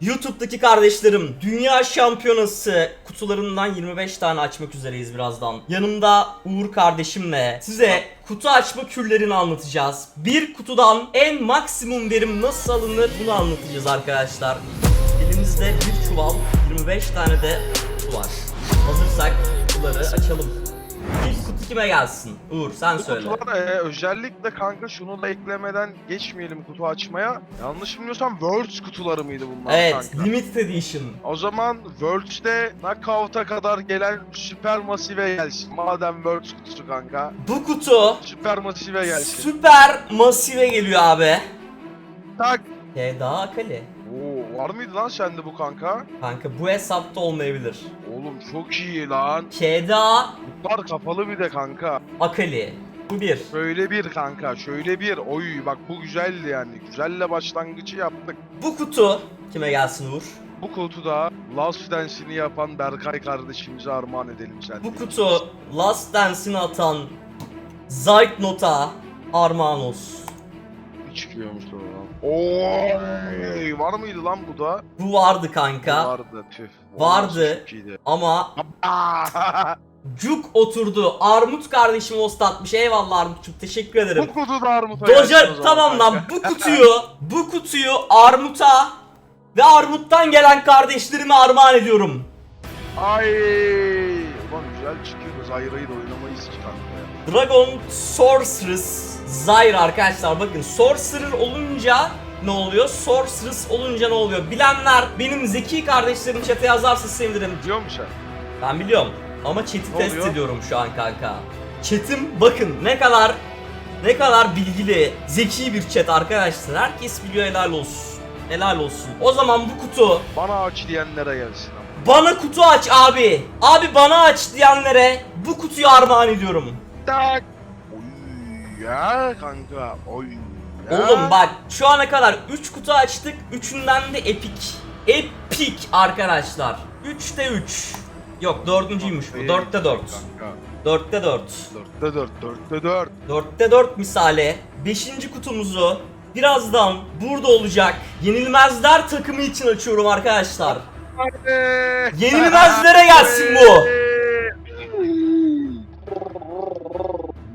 YouTube'daki kardeşlerim Dünya Şampiyonası kutularından 25 tane açmak üzereyiz birazdan. Yanımda Uğur kardeşimle size kutu açma kürlerini anlatacağız. Bir kutudan en maksimum verim nasıl alınır bunu anlatacağız arkadaşlar. Elimizde bir çuval 25 tane de kutu var. Hazırsak kutuları açalım. İlk kime gelsin? Uğur sen söyle. Kutular e, özellikle kanka şunu da eklemeden geçmeyelim kutu açmaya. Yanlış bilmiyorsam Worlds kutuları mıydı bunlar Evet, kanka? Limited Edition. O zaman Worlds'te Knockout'a kadar gelen Süper Massive gelsin. Madem Worlds kutusu kanka. Bu kutu Süper Massive gelsin. süper masive geliyor abi. Tak. Heda Akali. Oo, var mıydı lan sende bu kanka? Kanka bu hesapta olmayabilir. Oğlum çok iyi lan. Keda Bunlar kapalı bir de kanka. Akali. Bu bir. Şöyle bir kanka, şöyle bir. Oy bak bu güzeldi yani. Güzelle başlangıcı yaptık. Bu kutu kime gelsin Uğur? Bu kutuda Last Dance'ini yapan Berkay kardeşimize armağan edelim sen. Bu kutu Last Dance'ini atan Zeitnot'a armağan olsun. Çıkıyormuş oradan. Oy, var mıydı lan bu da? Bu vardı kanka Vardı tüh. Vardı. İyiydi. ama! cuk oturdu. Armut kardeşim host atmış. Eyvallah Armut'cum teşekkür ederim. bu kutu da Armut'a Doja tamam lan bu kutuyu bu kutuyu Armut'a ve Armut'tan gelen kardeşlerime armağan ediyorum. Ay, ulan güzel çıkıyoruz. Zayra'yı da oynamayız ki kanka. Dragon Sorceress Zyra arkadaşlar bakın Sorcerer olunca ne oluyor? Sorceress olunca ne oluyor? Bilenler benim zeki kardeşlerim chat'e yazarsa sevinirim. Biliyor musun sen? Ben biliyorum ama chat'i test oluyor? ediyorum şu an kanka. Chat'im bakın ne kadar ne kadar bilgili, zeki bir chat arkadaşlar. Herkes biliyor helal olsun. Helal olsun. O zaman bu kutu Bana aç diyenlere gelsin ama. bana kutu aç abi. Abi bana aç diyenlere bu kutuyu armağan ediyorum. Tak. Oy ya kanka. Oy. ya. Oğlum bak şu ana kadar 3 kutu açtık. Üçünden de epic. Epic arkadaşlar. 3'te 3. Yok dördüncüymüş bu. 4'te 4. Kanka. 4'te 4. Dörtte dört, dörtte dört. 4'te 4 misali 5. kutumuzu birazdan burada olacak yenilmezler takımı için açıyorum arkadaşlar. Yenilmezlere gelsin bu.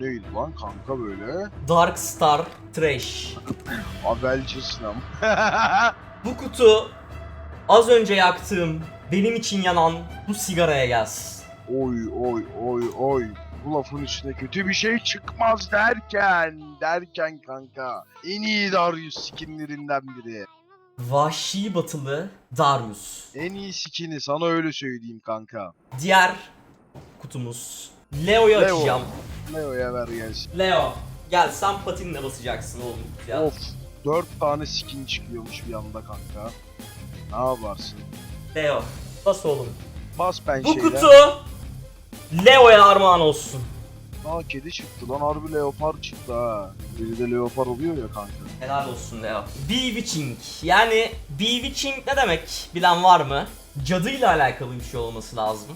Neydi lan kanka böyle? Dark Star Trash. Habercisin ama. Bu kutu az önce yaktığım benim için yanan bu sigaraya gelsin. oy oy oy oy. Bu lafın üstüne kötü bir şey çıkmaz derken, derken kanka. En iyi Darius skinlerinden biri. Vahşi batılı Darius. En iyi skini sana öyle söyleyeyim kanka. Diğer kutumuz Leo'yu Leo. açacağım. Leo'ya ver gelsin. Leo gel sen patinle basacaksın oğlum. Ya. Of. Dört tane skin çıkıyormuş bir anda kanka. Ne yaparsın? Leo bas oğlum. Bas ben Bu şeyden. kutu Leo'ya armağan olsun. Aa kedi çıktı lan harbi leopar çıktı ha. Biri de leopar oluyor ya kanka. Helal olsun Leo. Bewitching. Yani Bewitching ne demek? Bilen var mı? Cadıyla alakalı bir şey olması lazım.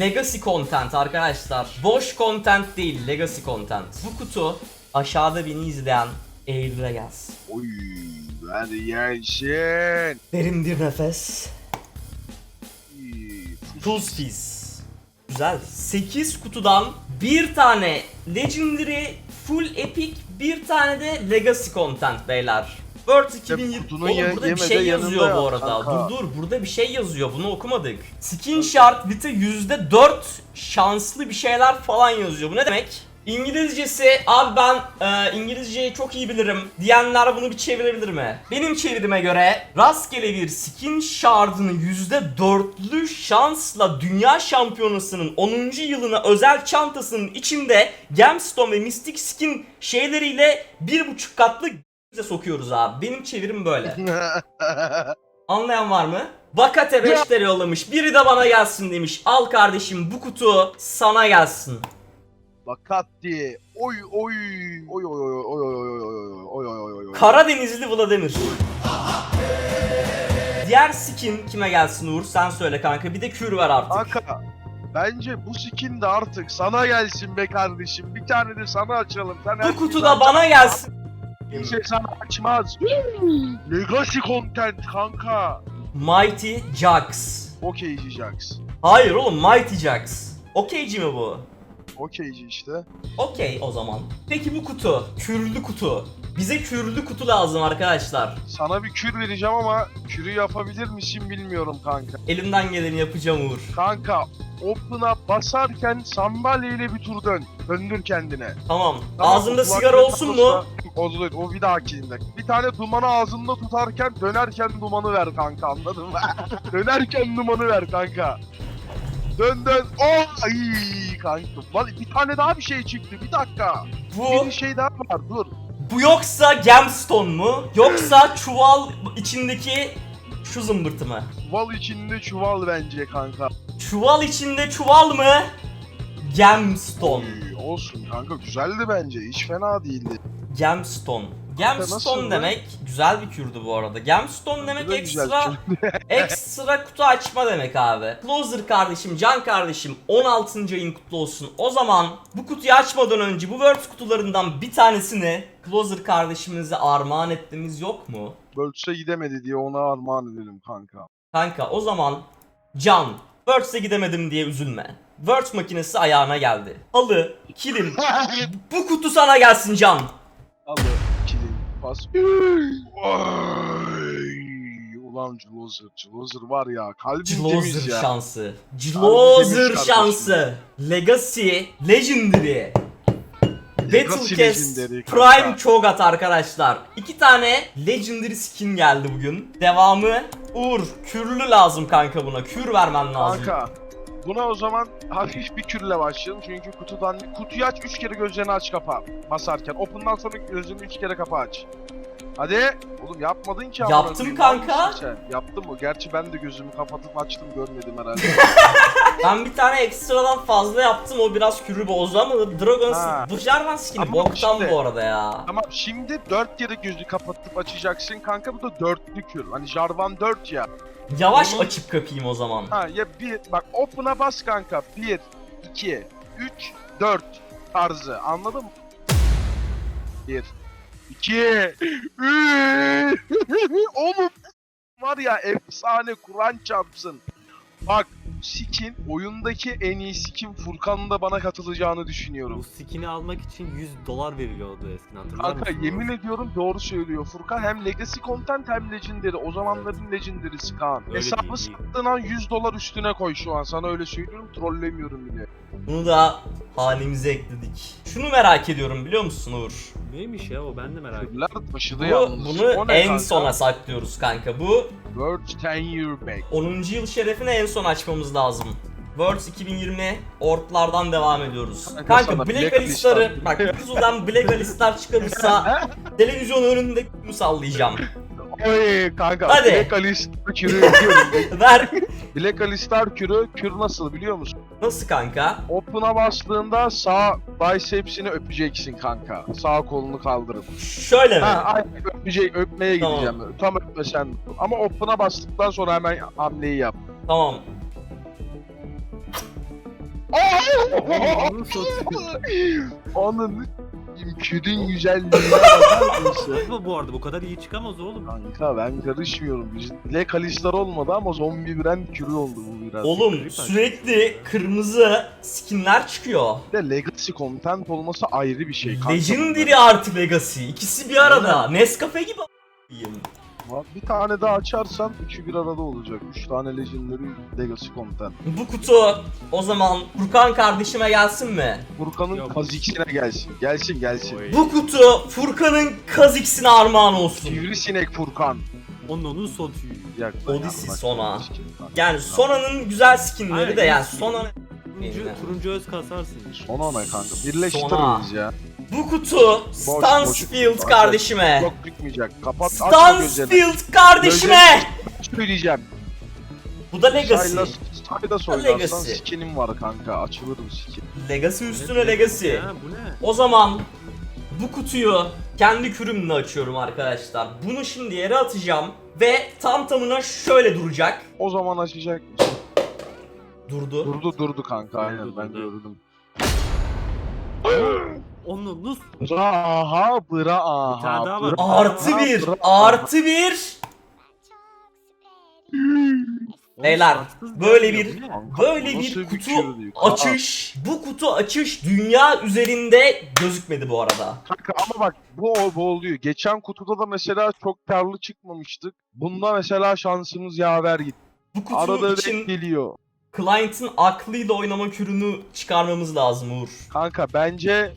Legacy content arkadaşlar. Boş content değil, legacy content. Bu kutu aşağıda beni izleyen Eylül'e gelsin. Oy hadi gelsin. Derin bir nefes. Tools Fizz. Güzel. 8 kutudan bir tane Legendary Full Epic, bir tane de Legacy Content beyler. World 2020. kutunun Oğlum ya- burada bir şey yazıyor bu arada. kanka. Dur dur burada bir şey yazıyor. Bunu okumadık. Skin Shard Vita %4 şanslı bir şeyler falan yazıyor. Bu ne demek? İngilizcesi abi ben e, İngilizceyi çok iyi bilirim diyenler bunu bir çevirebilir mi? Benim çevirime göre rastgele bir skin shardını %4'lü şansla dünya şampiyonasının 10. yılına özel çantasının içinde gemstone ve mystic skin şeyleriyle 1.5 katlı bize sokuyoruz abi. Benim çevirim böyle. Anlayan var mı? Bakate 5 TL yollamış. Biri de bana gelsin demiş. Al kardeşim bu kutu sana gelsin. Bakatti. Oy oy. Oy oy oy oy oy oy oy oy oy oy oy. Karadenizli Vladimir. Diğer skin kime gelsin Uğur? Sen söyle kanka. Bir de kür ver artık. Kanka bence bu skin de artık sana gelsin be kardeşim. Bir tane de sana açalım. Sen Bu kutu da bana gelsin. Kimse sana açmaz. Legacy content kanka. Mighty Jax. Okeyci Jax. Hayır oğlum Mighty Jax. Okeyci mi bu? Okeyci işte. Okey o zaman. Peki bu kutu, kürlü kutu. Bize kürlü kutu lazım arkadaşlar. Sana bir kür vereceğim ama kürü yapabilir misin bilmiyorum kanka. Elimden geleni yapacağım Uğur. Kanka Open'a basarken sandalyeyle bir tur dön. Döndür kendine. Tamam. Tamam, Ağzında kulaklığı sigara olsun mu? takılsa- Olur. O bir dahakinde. Bir tane dumanı ağzında tutarken dönerken dumanı ver kanka anladın mı? dönerken dumanı ver kanka. Dön dön. Oh! Ay kanka. Vallahi Bir tane daha bir şey çıktı. Bir dakika. Bu Bir şey daha var. Dur. bu yoksa gemstone mu? Yoksa çuval içindeki şu zımbırtı mı? Val içinde çuval bence kanka. Çuval içinde çuval mı? Gemstone. Oy, olsun kanka güzeldi bence. Hiç fena değildi. Gemstone. Gemstone demek güzel bir kürdü bu arada. Gemstone demek ekstra ekstra kutu açma demek abi. Closer kardeşim, Can kardeşim 16. ayın kutlu olsun. O zaman bu kutuyu açmadan önce bu Words kutularından bir tanesini Closer kardeşimize armağan ettiğimiz yok mu? Bölçse gidemedi diye ona armağan edelim kanka. Kanka o zaman Can, Words'e gidemedim diye üzülme. Words makinesi ayağına geldi. Halı, kilim, bu kutu sana gelsin Can. Aldı. Pas. Ulan Closer. Closer var ya. Kalbim temiz Closer ya. şansı. Closer kardeşim. şansı. Legacy, Legendary. Battlecast Legendary Prime kanka. Cho'Gath arkadaşlar. İki tane Legendary skin geldi bugün. Devamı Uğur. Kürlü lazım kanka buna. Kür vermen lazım. Kanka. Buna o zaman hafif bir kürle başlayalım çünkü kutudan kutuyu aç 3 kere gözlerini aç kapa basarken. Open'dan sonra gözlerini 3 kere kapa aç. Hadi. Oğlum yapmadın ki. Yaptım kanka. Sen? Yaptın mı? Gerçi ben de gözümü kapatıp açtım görmedim herhalde. Ben bir tane ekstradan fazla yaptım. O biraz kürü bozdu ama Dragon Jarvan skin'i boktan işte- bu arada ya. Tamam şimdi 4 kere gözü kapatıp açacaksın kanka bu da dörtlü kür. Hani Jarvan 4 ya. Yavaş Onu- açıp kapayım o zaman. Ha ya bir bak open'a bas kanka. 1 2 3 4 tarzı. Anladın mı? 1 2 3 Oğlum var ya efsane Kur'an çarpsın. Bak skin oyundaki en iyi skin Furkan'ın da bana katılacağını düşünüyorum. Bu skin'i almak için 100 dolar veriliyordu eskiden hatırlar Kanka mısın? yemin ediyorum doğru söylüyor Furkan. Hem Legacy Content hem Legendary. O zamanların Legendary'si Kaan. Öyle Hesabı sattığın an 100 dolar üstüne koy şu an. Sana öyle söylüyorum. Trollemiyorum bile. Bunu da hanemize ekledik. Şunu merak ediyorum biliyor musun Uğur? Neymiş ya o ben de merak ettim. Kırlar taşıdı Bu, yalnız. bunu ne en kanka? sona saklıyoruz kanka. Bu World 10 year back. 10. yıl şerefine en son açmamız lazım. Worlds 2020 orklardan devam ediyoruz. Kanka Kanka sana Black Black Alistar'ı Alistar. bak kuzudan Black Alistar çıkarırsa televizyon önünde mu sallayacağım. Oy kanka. Hadi. Black Alistar kürü yapıyorum. Ver. Black Alistar kürü kür nasıl biliyor musun? Nasıl kanka? Open'a bastığında sağ bicepsini öpeceksin kanka. Sağ kolunu kaldırıp. Şöyle mi? Ha, aynen öpecek, öpmeye Tamam. gideceğim. Tam öpmesen. Ama open'a bastıktan sonra hemen hamleyi yap. Tamam. Onun kürün güzelliğine bakar mısın? Ama bu arada bu kadar iyi çıkamaz oğlum. Kanka ben karışmıyorum. Biz- Black Alistar olmadı ama zombi brand kürü oldu bu biraz. Oğlum sürekli kırmızı skinler çıkıyor. Bir de Legacy content olması ayrı bir şey kanka. Legendary artı Legacy. İkisi bir arada. Nescafe gibi a**ayım. Bir tane daha açarsan üçü bir arada olacak. Üç tane Legendary Legacy content. Bu kutu o zaman Furkan kardeşime gelsin mi? Furkan'ın Yok. Kazik'sine gelsin. Gelsin gelsin. Oy. Bu kutu Furkan'ın Kazix'ine armağan olsun. Sivrisinek Furkan. Onun onun satıyor. Yakla, Odyssey yakla. Sona. Yani Sona'nın güzel skinleri Aynen, de yani iyi. Sona Turuncu, Aynen. turuncu öz kasarsın. Sona ne kanka? Sona. Birleştiririz ya. Bu kutu Stansfield boş. kardeşime. Yok çıkmayacak. Kapat. Stansfield kardeşime. Söyleyeceğim. Bu da Legacy. Sayla, sayda soylarsan Legacy. skinim var kanka. Açılırım skin. Legacy üstüne Legacy. Ya bu ne? O zaman bu kutuyu kendi kürümle açıyorum arkadaşlar. Bunu şimdi yere atacağım ve tam tamına şöyle duracak. O zaman açacak? Durdu. Durdu durdu kanka aynen Durdu, ben durdu. gördüm. Onun nus. Aha bıra aha. Bir tane daha var. Artı bir. Artı bir. Beyler, böyle bir-? Böyle Nasıl bir kutu diyor? açış, bu kutu açış dünya üzerinde gözükmedi bu arada. Kanka ama bak bu, bu oluyor. Geçen kutuda da mesela çok karlı çıkmamıştık. Bunda mesela şansımız yaver gitti. Bu kutu Arada için geliyor. client'ın aklıyla oynama kürünü çıkarmamız lazım Uğur. Kanka bence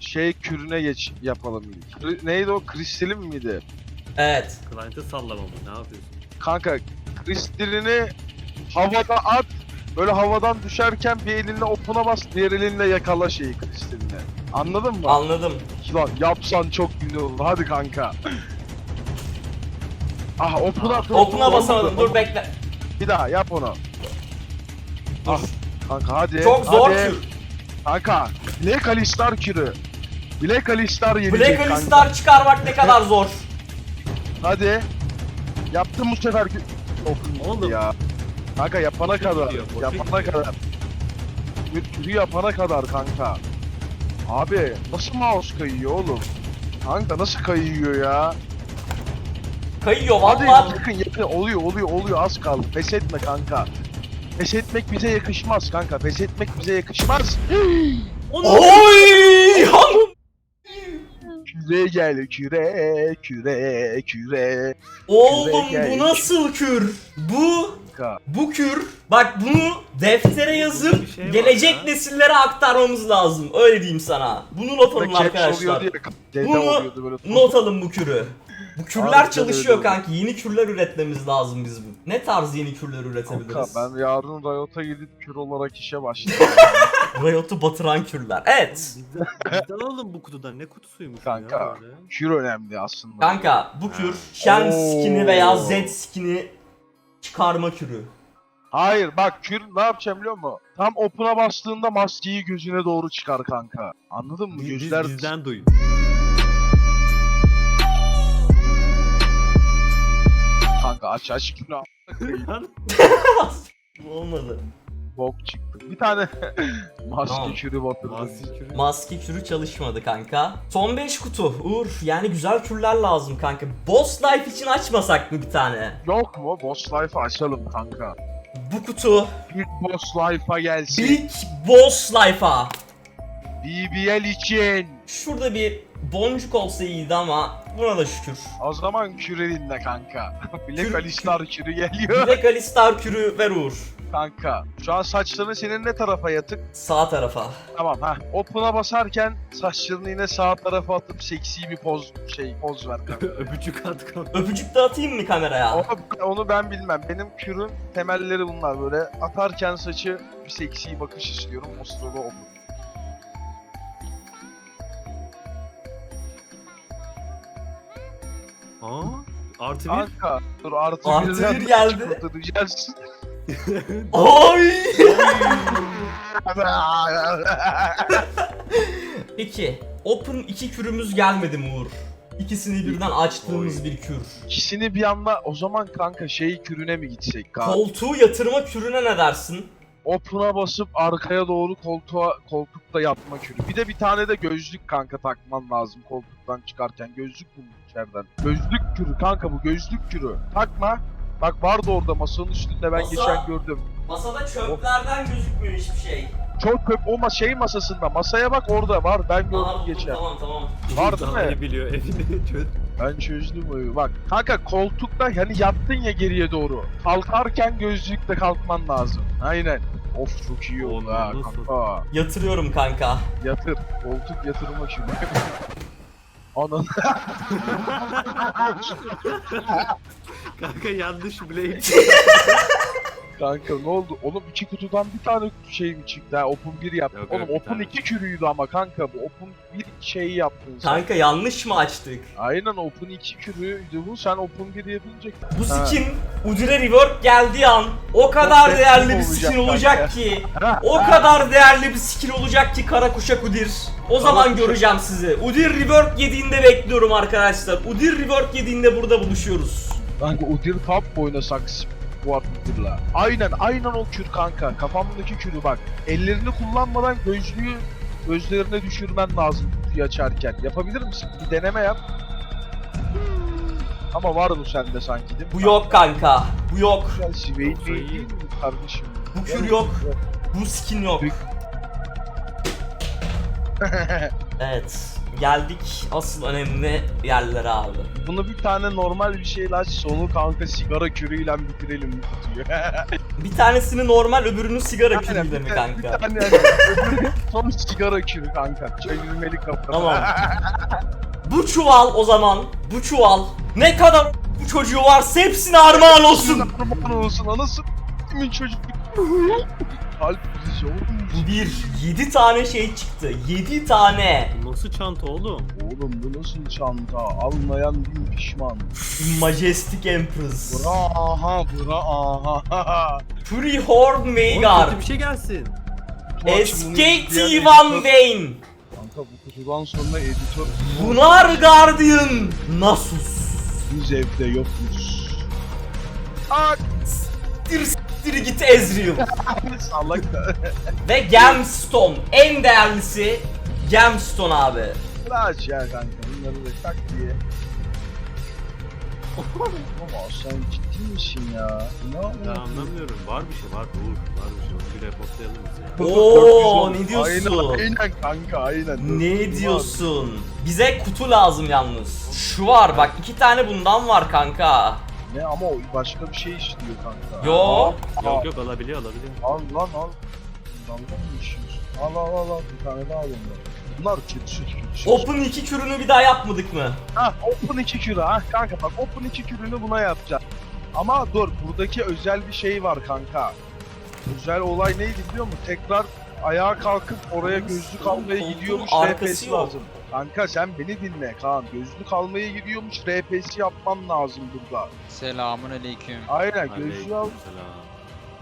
şey kürüne geç yapalım ilk. Neydi o? Kristalin miydi? Evet. Client'ı sallama mı? Ne yapıyorsun? Kanka kristalini havada at. Böyle havadan düşerken bir elinle opuna bas, diğer elinle yakala şeyi kristalini. Anladın mı? Anladım. Lan yapsan çok güzel olur. Hadi kanka. Ah opuna Open'a basamadım. Dur bekle. Bir daha yap onu. Dur. Ah, Kanka hadi. Çok zor hadi. kür. Kanka. Black Alistar kürü. Black Alistar yenecek Black kanka. Alistar çıkarmak ne kadar zor. Hadi. Yaptım bu sefer. Open Oğlum. ya. Kanka yapana Boşa kadar. gidiyor, boşa yapana gidiyor. kadar. Bir kürü yapana kadar kanka. Abi nasıl mouse kayıyor oğlum? Kanka nasıl kayıyor ya? Kayıyor Hadi valla. yakın yakın oluyor oluyor oluyor az kaldı. Pes etme kanka. Pes etmek bize yakışmaz kanka. Pes etmek bize yakışmaz. Oy! Hanım. Küre gel küre küre küre Oğlum gel. bu nasıl kür? Bu bu kür. Bak bunu deftere yazıp bir şey gelecek ya. nesillere aktarmamız lazım. Öyle diyeyim sana. Bunu not alın arkadaşlar. Bunu. Not alın bu kürü. Bu kürler Harbiden çalışıyor öyle. kanki. Yeni kürler üretmemiz lazım biz bu. Ne tarz yeni kürler Kanka üretebiliriz? ben yarın Riot'a gidip kür olarak işe başlayacağım. Riot'u batıran kürler. Evet. Bizden, oğlum bu kutudan. Ne kutusuymuş Kanka. ya böyle? kür önemli aslında. Kanka bu kür Shen skin'i veya Z skin'i çıkarma kürü. Hayır bak kür ne yapacağım biliyor musun? Tam open'a bastığında maskeyi gözüne doğru çıkar kanka. Anladın mı? Biz- Gözler bizden duyun. Aç aç kürü Bu olmadı. bok çıktı. Bir tane maske Tamam. kürü batırdı. Maske kürü çalışmadı kanka. Son 5 kutu. Uğur yani güzel kürler lazım kanka. Boss life için açmasak mı bir tane? Yok mu? Boss Life'ı açalım kanka. Bu kutu Big Boss Life'a gelsin. Big Boss Life'a. BBL için. Şurada bir boncuk olsa iyiydi ama buna da şükür. O zaman küre dinle kanka. Black Alistar kürü geliyor. Black Alistar kürü ver Uğur. kanka. Şu an saçların senin ne tarafa yatık? Sağ tarafa. Tamam ha. Open'a basarken saçlarını yine sağ tarafa atıp seksi bir poz şey poz ver kanka. Öpücük at kanka. Öpücük de atayım mı kameraya? Onu, onu ben bilmem. Benim kürün temelleri bunlar böyle. Atarken saçı bir seksi bakış istiyorum. O sırada Open. Aa, artı bir. Kanka dur artı, Artı birden bir geldi. kurtaracağız. Ay! Peki, Open 2 kürümüz gelmedi mi Uğur? İkisini birden açtığımız Oy. bir kür. İkisini bir anda o zaman kanka şey kürüne mi gitsek kanka? Koltuğu yatırma kürüne ne dersin? Open'a basıp arkaya doğru koltuğa koltukta yatma kürü. Bir de bir tane de gözlük kanka takman lazım koltuktan çıkarken. Gözlük bulun içeriden. Gözlük kürü kanka bu gözlük kürü. Takma. Bak vardı orada masanın üstünde ben Masa- geçen gördüm. Masada çöplerden gözükmüyor hiçbir şey. Çok köp o ma şey masasında. Masaya bak orada var. Ben gördüm Aa, geçen. tamam tamam. Var değil mi? biliyor evini. Ben çözdüm oyu. Bak kanka koltukta hani yattın ya geriye doğru. Kalkarken gözlükle kalkman lazım. Aynen. Of çok iyi oldu ha kanka. Yatırıyorum kanka. Yatır. Koltuk yatırma şimdi. Anan. Kanka yanlış blade. Kanka ne oldu? Oğlum iki kutudan bir tane şey mi çıktı ha? Open 1 yaptın. Yok, Oğlum yok, bir Open tane. 2 kürüydü ama kanka bu. Open 1 şeyi yaptın sen. Kanka yanlış mı açtık? Aynen Open 2 kürüydü bu. Sen Open 1 yapınca. Bu Ha. skin Udire Rework geldiği an o kadar Çok değerli bir olacak skin kanka. olacak ki o kadar değerli bir skin olacak ki kara kuşak Udir. O zaman kuşak. göreceğim sizi. Udir Rework yediğinde bekliyorum arkadaşlar. Udir Rework yediğinde burada buluşuyoruz. Kanka Udyr Top mu oynasak Squad Udyr'la? Aynen aynen o kür kanka. Kafamdaki kürü bak. Ellerini kullanmadan gözlüğü gözlerine düşürmen lazım kutuyu açarken. Yapabilir misin? Bir deneme yap. Ama var bu sende sanki değil mi? Bu yok kanka. Bu yok. Siveyt Yoksa değil mi kardeşim? Bu kür yok. Bu skin yok. Evet. Geldik asıl önemli yerlere abi. Bunu bir tane normal bir şeyle aç sonu kanka sigara kürüyle bitirelim bu kutuyu. Bir tanesini normal öbürünü sigara kürüyle mi kanka? Bir tane öbürü son sigara kürü kanka. Çevirmeli kapı. Tamam. Bu çuval o zaman. Bu çuval. Ne kadar bu çocuğu varsa hepsine armağan olsun. Kurban olsun anasın. Kimin Kalp krizi oğlum. Bu bir. 7 tane şey çıktı. 7 tane. Nasıl çanta oğlum? Oğlum bu nasıl çanta? Almayan bin pişman. Majestic Empress. Bura aha bura aha. Oğlum Veigar. kötü bir şey gelsin. SKT Van Vayne. Kanka bu kutudan sonra editör Lunar Guardian. Nasus. biz evde yokuz. Aa Siktir siktir git Ezreal. salak da. Ve Gemstone. En değerlisi Gemstone abi. Aç ya kanka bunları da tak diye. Ama sen ciddi misin ya? Ne Ya anlamıyorum. Var bir şey var. Uğur. Var bir şey. Onu bir reportlayalım biz ya. Oo 410. ne diyorsun? Aynen, aynen kanka aynen. Ne 410 diyorsun? Bize kutu lazım yalnız. Şu var bak iki tane bundan var kanka. Ne ama o başka bir şey istiyor kanka. Yo. Al, Yok yok alabiliyor alabiliyor. Al lan al. Dalga mı geçiyorsun? Al al al al bir tane daha al ondan. Bunlar kötüsüz kötüsüz. Open 2 kürünü bir daha yapmadık mı? Ha Open 2 kürü ha kanka bak Open 2 kürünü buna yapacağız. Ama dur buradaki özel bir şey var kanka. Özel olay neydi biliyor musun? Tekrar ayağa kalkıp oraya gözlük almaya gidiyormuş arkası RP'si yok. lazım. Kanka sen beni dinle Kaan. Gözlük almaya gidiyormuş RP'si yapmam lazım burada. Selamun aleyküm. Aynen gözlüğü al.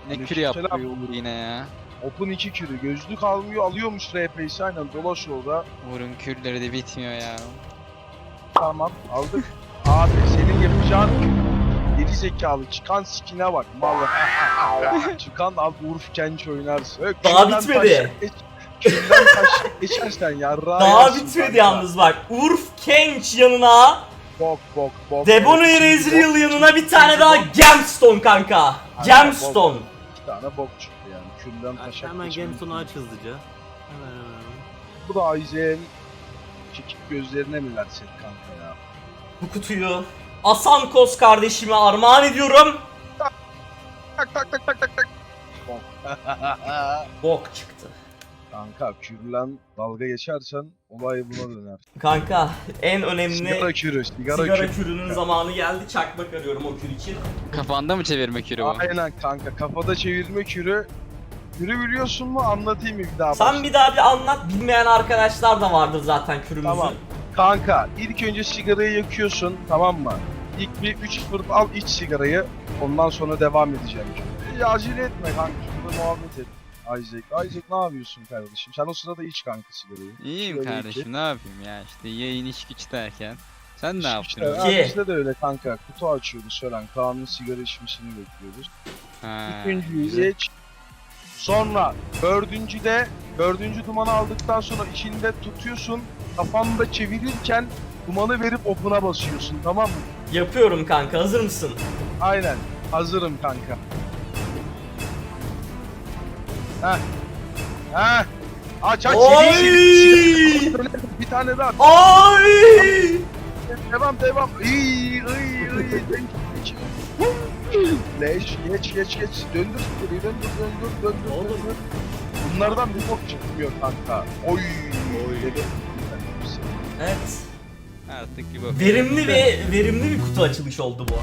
Ne kür yapıyor. Uğur yine ya. Open 2 kürü. Gözlük almıyor alıyormuş RP'si aynen dolaş orada. Uğur'un kürleri de bitmiyor ya. Tamam aldık. Abi senin yapacağın geri zekalı çıkan skine bak mal. çıkan al Urf Kenç oynarsın. Yok, Daha bitmedi. taşak Kürden taşak geçersen yarrağı Daha bitmedi yalnız bak. Urf Kench yanına, Bok bok bok. Debonair Ezreal yanına bir tane daha. Gemstone kanka. Gemstone. İki tane bok çıktı yani. Kürden taşak Hemen geçen- Gameson'u aç hızlıca. Hemen hemen hemen. Bu da Aizen çekip gözlerine mi versek kanka ya? Bu kutuyu Asankos kardeşime armağan ediyorum. Tak tak tak tak tak tak. Bok. Bok çıktı. Kanka kürlen dalga geçersen olay buna döner. Kanka en önemli Sigara kürü, sigara, sigara kürü. kürünün zamanı geldi. Çakmak arıyorum o kür için. Kafanda mı çevirme kürü bu? Aynen kanka kafada çevirme kürü. Kürü biliyorsun mu anlatayım mı bir daha? Sen baştan? bir daha bir anlat. Bilmeyen arkadaşlar da vardır zaten kürümüzü. Tamam. Kanka ilk önce sigarayı yakıyorsun tamam mı? İlk bir 3 fırt al iç sigarayı ondan sonra devam edeceğim. Ya acele etme kanka şurada muhabbet et. Isaac, Isaac ne yapıyorsun kardeşim? Sen o sırada iç kanka sigarayı. İyiyim Şöyle kardeşim ne yapayım ya işte yayın iş güç derken. Sen ne İşte, yaptın? İki. bizde de öyle kanka. Kutu açıyoruz falan. Kaan'ın sigara içmesini bekliyoruz. Ha, Üçüncüyü geç. Sonra dördüncüde dördüncü dumanı aldıktan sonra içinde tutuyorsun. Kafanda çevirirken dumanı verip open'a basıyorsun tamam mı? Yapıyorum kanka. Hazır mısın? Aynen. Hazırım kanka. Heh. Heh. Aç aç. Yedi, yedi. Bir tane daha. Ay! Devam devam. İyi iyi iyi. Leş geç geç geç. Döndür döndür döndür döndür döndür. Bunlardan bir bok çıkmıyor kanka. Oy. Oy. Dedi. Evet. Artık bak. Verimli ve verimli bir kutu açılış oldu bu.